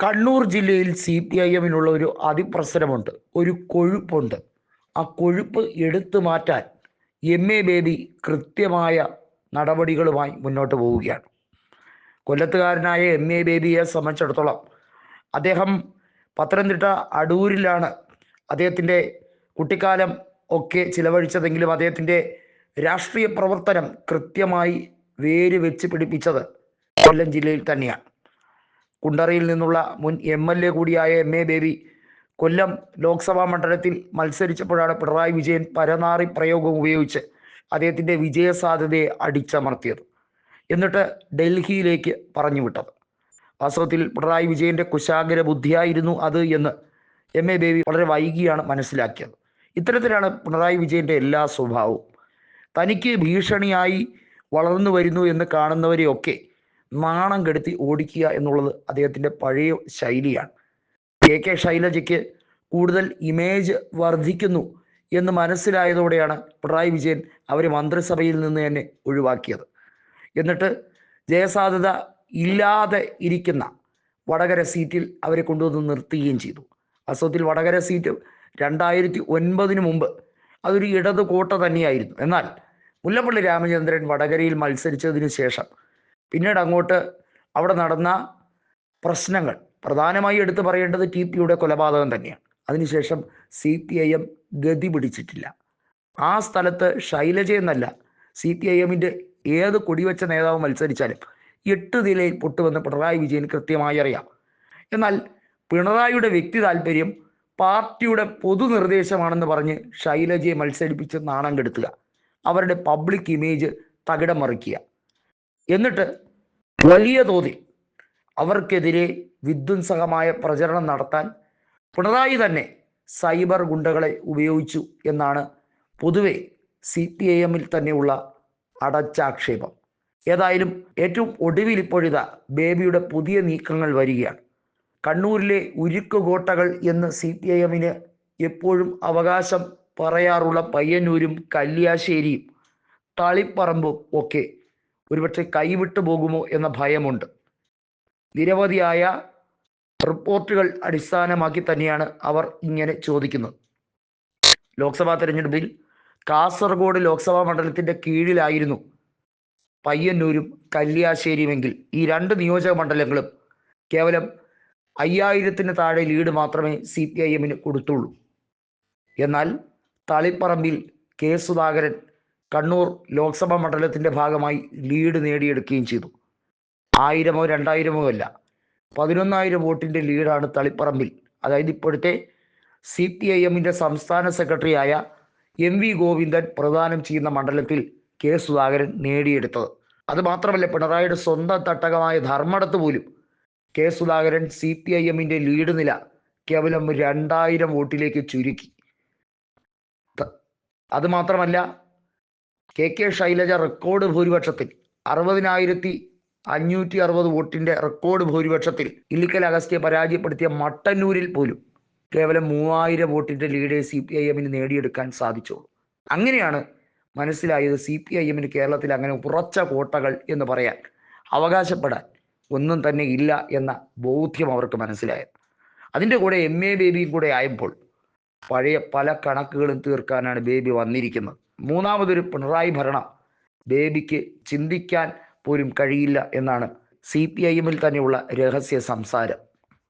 കണ്ണൂർ ജില്ലയിൽ C P I എമ്മിനുള്ള ഒരു അതിപ്രസരമുണ്ട്. ഒരു കൊഴുപ്പുണ്ട്. ആ കൊഴുപ്പ് എടുത്തു മാറ്റാൻ എം എ ബേബി കൃത്യമായ നടപടികളുമായി മുന്നോട്ട് പോവുകയാണ്. കൊല്ലത്തുകാരനായ എം എ ബേബിയെ സംബന്ധിച്ചിടത്തോളം അദ്ദേഹം പത്തനംതിട്ട അടൂരിലാണ് അദ്ദേഹത്തിന്റെ കുട്ടിക്കാലം ഒക്കെ ചിലവഴിച്ചതെങ്കിലും അദ്ദേഹത്തിന്റെ രാഷ്ട്രീയ പ്രവർത്തനം കൃത്യമായി വേര് വെച്ച് പിടിപ്പിച്ചത് കൊല്ലം ജില്ലയിൽ തന്നെയാണ്. കുണ്ടറയിൽ നിന്നുള്ള മുൻ എം എൽ എ കൂടിയായ എം എ ദേവി കൊല്ലം ലോക്സഭാ മണ്ഡലത്തിൽ മത്സരിച്ചപ്പോഴാണ് പിണറായി വിജയൻ പരനാറി പ്രയോഗം ഉപയോഗിച്ച് അദ്ദേഹത്തിന്റെ വിജയ സാധ്യതയെ അടിച്ചമർത്തിയത്. എന്നിട്ട് ഡൽഹിയിലേക്ക് പറഞ്ഞു വിട്ടത് വാസ്തവത്തിൽ പിണറായി വിജയന്റെ കുശാഗ്ര ബുദ്ധിയായിരുന്നു അത് എന്ന് എം എ ദേവി വളരെ വൈകിയാണ് മനസ്സിലാക്കിയത്. ഇത്തരത്തിലാണ് പിണറായി വിജയന്റെ എല്ലാ സ്വഭാവവും. തനിക്ക് ഭീഷണിയായി വളർന്നു വരുന്നു എന്ന് കാണുന്നവരെയൊക്കെ നാണം കെടുത്തി ഓടിക്കുക എന്നുള്ളത് അദ്ദേഹത്തിന്റെ പഴയ ശൈലിയാണ്. കെ കെ ശൈലജയ്ക്ക് കൂടുതൽ ഇമേജ് വർദ്ധിക്കുന്നു എന്ന് മനസ്സിലായതോടെയാണ് പിണറായി വിജയൻ അവരെ മന്ത്രിസഭയിൽ നിന്ന് തന്നെ ഒഴിവാക്കിയത്. എന്നിട്ട് ജയസാധ്യത ഇല്ലാതെ ഇരിക്കുന്ന വടകര സീറ്റിൽ അവരെ കൊണ്ടുവന്ന് നിർത്തുകയും ചെയ്തു. വാസ്തവത്തിൽ വടകര സീറ്റ് രണ്ടായിരത്തി ഒൻപതിന് മുമ്പ് അതൊരു ഇടത് കോട്ട തന്നെയായിരുന്നു. എന്നാൽ മുല്ലപ്പള്ളി രാമചന്ദ്രൻ വടകരയിൽ മത്സരിച്ചതിന് ശേഷം പിന്നീട് അങ്ങോട്ട് അവിടെ നടന്ന പ്രശ്നങ്ങൾ. പ്രധാനമായി എടുത്തു പറയേണ്ടത് ടി പിയുടെ കൊലപാതകം തന്നെയാണ്. അതിനുശേഷം സി പി ഐ എം ഗതി പിടിച്ചിട്ടില്ല. ആ സ്ഥലത്ത് ശൈലജ എന്നല്ല സി പി ഐ എമ്മിന്റെ ഏത് കൊടിവെച്ച നേതാവ് മത്സരിച്ചാലും എട്ട് നിലയിൽ പൊട്ടുമെന്ന് പിണറായി വിജയൻ കൃത്യമായി അറിയാം. എന്നാൽ പിണറായിയുടെ വ്യക്തി താല്പര്യം പാർട്ടിയുടെ പൊതുനിർദ്ദേശമാണെന്ന് പറഞ്ഞ് ശൈലജയെ മത്സരിപ്പിച്ച് നാണം കെടുത്തുക. അവരുടെ പബ്ലിക് ഇമേജ് തകിടം മറിക്കുക. എന്നിട്ട് വലിയ തോതിൽ അവർക്കെതിരെ വിധ്വംസകമായ പ്രചരണം നടത്താൻ പിണറായി തന്നെ സൈബർ ഗുണ്ടകളെ ഉപയോഗിച്ചു എന്നാണ് പൊതുവെ സി പി ഐ എമ്മിൽ തന്നെയുള്ള അടച്ചാക്ഷേപം. ഏതായാലും ഏറ്റവും ഒടുവിൽ ഇപ്പോഴിതാ ബേബിയുടെ പുതിയ നീക്കങ്ങൾ വരികയാണ്. കണ്ണൂരിലെ ഉരുക്ക് കോട്ടകൾ എന്ന് സി പി ഐ എമ്മിന് എപ്പോഴും അവകാശം പറയാറുള്ള പയ്യന്നൂരും കല്യാശ്ശേരിയും തളിപ്പറമ്പും ഒക്കെ ഒരുപക്ഷെ കൈവിട്ടു പോകുമോ എന്ന ഭയമുണ്ട്. നിരവധിയായ റിപ്പോർട്ടുകൾ അടിസ്ഥാനമാക്കി തന്നെയാണ് അവർ ഇങ്ങനെ ചോദിക്കുന്നത്. ലോക്സഭാ തെരഞ്ഞെടുപ്പിൽ കാസർഗോഡ് ലോക്സഭാ മണ്ഡലത്തിന്റെ കീഴിലായിരുന്നു പയ്യന്നൂരും കല്യാശ്ശേരിയുമെങ്കിൽ. ഈ രണ്ട് നിയോജക മണ്ഡലങ്ങളും കേവലം അയ്യായിരത്തിന് താഴെ ലീഡ് മാത്രമേ സി പി ഐ എമ്മിന് കൊടുത്തുള്ളൂ. എന്നാൽ തളിപ്പറമ്പിൽ കെ സുധാകരൻ കണ്ണൂർ ലോക്സഭാ മണ്ഡലത്തിന്റെ ഭാഗമായി ലീഡ് നേടിയെടുക്കുകയും ചെയ്തു. ആയിരമോ രണ്ടായിരമോ അല്ല പതിനൊന്നായിരം വോട്ടിന്റെ ലീഡാണ് തളിപ്പറമ്പിൽ. അതായത് ഇപ്പോഴത്തെ സി പി ഐ എമ്മിന്റെ സംസ്ഥാന സെക്രട്ടറിയായ എം വി ഗോവിന്ദൻ പ്രദാനം ചെയ്യുന്ന മണ്ഡലത്തിൽ കെ സുധാകരൻ നേടിയെടുത്തത്. അതുമാത്രമല്ല പിണറായിയുടെ സ്വന്തം തട്ടകമായ ധർമ്മടത്ത് പോലും K Sudhakaran C P I എമ്മിന്റെ ലീഡ് നില കേവലം രണ്ടായിരം വോട്ടിലേക്ക് ചുരുക്കി. അത് മാത്രമല്ല കെ കെ ശൈലജ റെക്കോർഡ് ഭൂരിപക്ഷത്തിൽ. അറുപതിനായിരത്തി അഞ്ഞൂറ്റി അറുപത് വോട്ടിന്റെ റെക്കോർഡ് ഭൂരിപക്ഷത്തിൽ. ഇല്ലിക്കൽ അഗസ്റ്റിയെ പരാജയപ്പെടുത്തിയ മട്ടന്നൂരിൽ പോലും കേവലം മൂവായിരം വോട്ടിന്റെ ലീഡേ സി പി ഐ എമ്മിന് നേടിയെടുക്കാൻ സാധിച്ചുള്ളൂ അങ്ങനെയാണ് മനസ്സിലായത് സി പി ഐ എമ്മിന് കേരളത്തിൽ അങ്ങനെ ഉറച്ച കോട്ടകൾ എന്ന് പറയാൻ അവകാശപ്പെടാൻ ഒന്നും തന്നെ ഇല്ല എന്ന ബോധ്യം അവർക്ക് മനസ്സിലായത്. അതിന്റെ കൂടെ എം എ ബേബിയും കൂടെ ആയപ്പോൾ പഴയ പല കണക്കുകളും തീർക്കാനാണ് ബേബി വന്നിരിക്കുന്നത്. മൂന്നാമതൊരു പിണറായി ഭരണം. ബേബിക്ക് ചിന്തിക്കാൻ പോലും കഴിയില്ല എന്നാണ് സി പി ഐ എമ്മിൽ തന്നെയുള്ള രഹസ്യ സംസാരം.